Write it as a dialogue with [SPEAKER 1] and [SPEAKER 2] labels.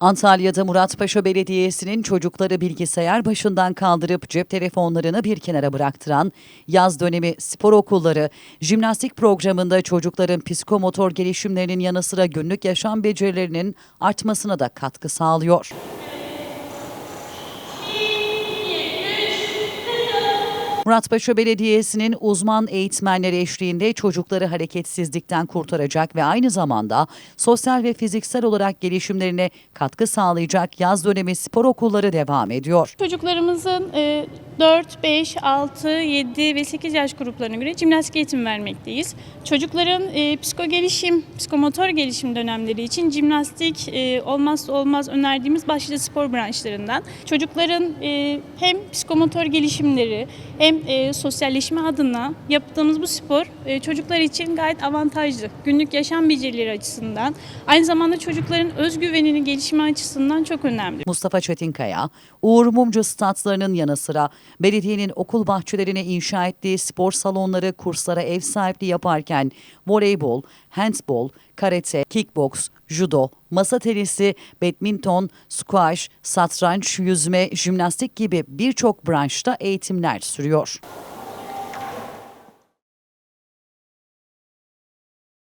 [SPEAKER 1] Antalya'da Muratpaşa Belediyesi'nin çocukları bilgisayar başından kaldırıp cep telefonlarını bir kenara bıraktıran yaz dönemi spor okulları, jimnastik programında çocukların psikomotor gelişimlerinin yanı sıra günlük yaşam becerilerinin artmasına da katkı sağlıyor. Muratpaşa Belediyesi'nin uzman eğitmenleri eşliğinde çocukları hareketsizlikten kurtaracak ve aynı zamanda sosyal ve fiziksel olarak gelişimlerine katkı sağlayacak yaz dönemi spor okulları devam ediyor.
[SPEAKER 2] Çocuklarımızın e, 4, 5, 6, 7 ve 8 yaş gruplarına göre jimnastik eğitim vermekteyiz. Çocukların e, psiko gelişim, psikomotor gelişim dönemleri için jimnastik e, olmazsa olmaz önerdiğimiz başlıca spor branşlarından. Çocukların e, hem psikomotor gelişimleri hem e, sosyalleşme adına yaptığımız bu spor e, çocuklar için gayet avantajlı. Günlük yaşam becerileri açısından, aynı zamanda çocukların özgüvenini gelişimi açısından çok önemli.
[SPEAKER 1] Mustafa Çetinkaya, Uğur Mumcu statlarının yanı sıra belediyenin okul bahçelerine inşa ettiği spor salonları kurslara ev sahipliği yaparken voleybol, handbol, karate, kickboks, judo, masa tenisi, badminton, squash, satranç, yüzme, jimnastik gibi birçok branşta eğitimler sürüyor.